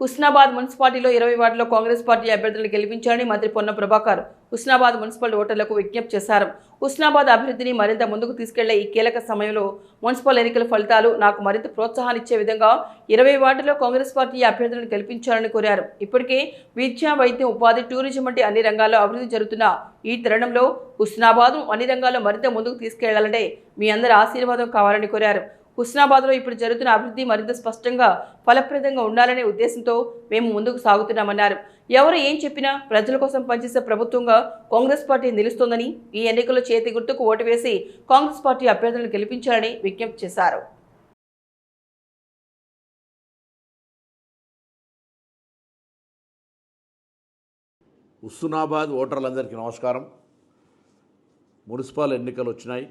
హుస్నాబాద్ మున్సిపాలిటీలో ఇరవై వార్డులో కాంగ్రెస్ పార్టీ అభ్యర్థులను గెలిపించాలని మంత్రి పొన్న ప్రభాకర్ హుస్నాబాద్ మున్సిపల్ ఓటర్లకు విజ్ఞప్తి చేశారు. హుస్నాబాద్ అభివృద్ధిని మరింత ముందుకు తీసుకెళ్ళే ఈ కీలక సమయంలో మున్సిపల్ ఎన్నికల ఫలితాలు నాకు మరింత ప్రోత్సాహాన్నిచ్చే విధంగా ఇరవై వార్డులో కాంగ్రెస్ పార్టీ అభ్యర్థులను గెలిపించాలని కోరారు. ఇప్పటికే విద్య వైద్యం ఉపాధి టూరిజం వంటి అన్ని రంగాల్లో అభివృద్ధి జరుగుతున్న ఈ తరుణంలో హుస్నాబాద్ అన్ని రంగాల్లో మరింత ముందుకు తీసుకెళ్ళాలంటే మీ అందరి ఆశీర్వాదం కావాలని కోరారు. హుస్నాబాద్లో ఇప్పుడు జరుగుతున్న అభివృద్ధి మరింత స్పష్టంగా ఫలప్రదంగా ఉండాలనే ఉద్దేశంతో మేము ముందుకు సాగుతున్నామన్నారు. ఎవరు ఏం చెప్పినా ప్రజల కోసం పనిచేసే ప్రభుత్వంగా కాంగ్రెస్ పార్టీ నిలుస్తోందని ఈ ఎన్నికల్లో చేతి గుర్తుకు ఓటు వేసి కాంగ్రెస్ పార్టీ అభ్యర్థులను గెలిపించాలని విజ్ఞప్తి చేశారు. హుస్నాబాద్ ఓటర్లందరికీ నమస్కారం. మున్సిపల్ ఎన్నికలు వచ్చినాయి.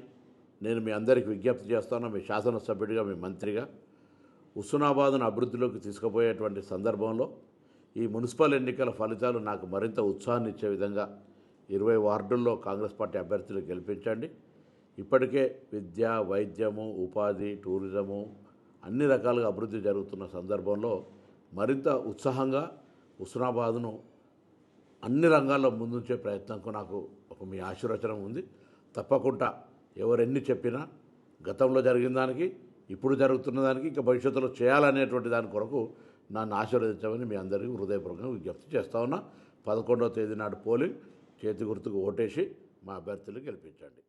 నేను మీ అందరికీ విజ్ఞప్తి చేస్తాను మీ శాసనసభ్యుడిగా మీ మంత్రిగా. హుస్నాబాద్ను అభివృద్ధిలోకి తీసుకుపోయేటువంటి సందర్భంలో ఈ మున్సిపల్ ఎన్నికల ఫలితాలు నాకు మరింత ఉత్సాహాన్ని ఇచ్చే విధంగా ఇరవై వార్డుల్లో కాంగ్రెస్ పార్టీ అభ్యర్థులు గెలిపించండి. ఇప్పటికే విద్య వైద్యము ఉపాధి టూరిజము అన్ని రకాలుగా అభివృద్ధి జరుగుతున్న సందర్భంలో మరింత ఉత్సాహంగా హుస్నాబాద్ను అన్ని రంగాల్లో ముందుంచే ప్రయత్నంకు నాకు ఒక మీ ఆశీర్వచనం ఉంది. తప్పకుండా ఎవరెన్ని చెప్పినా గతంలో జరిగిన దానికి ఇప్పుడు జరుగుతున్న దానికి ఇంకా భవిష్యత్తులో చేయాలనేటువంటి దాని కొరకు నన్ను ఆశీర్వదించమని మీ అందరికీ హృదయపూర్వకంగా విజ్ఞప్తి చేస్తా ఉన్నా. పదకొండవ తేదీ నాడు పోలింగ్. చేతి గుర్తుకు ఓటేసి మా అభ్యర్థులు గెలిపించండి.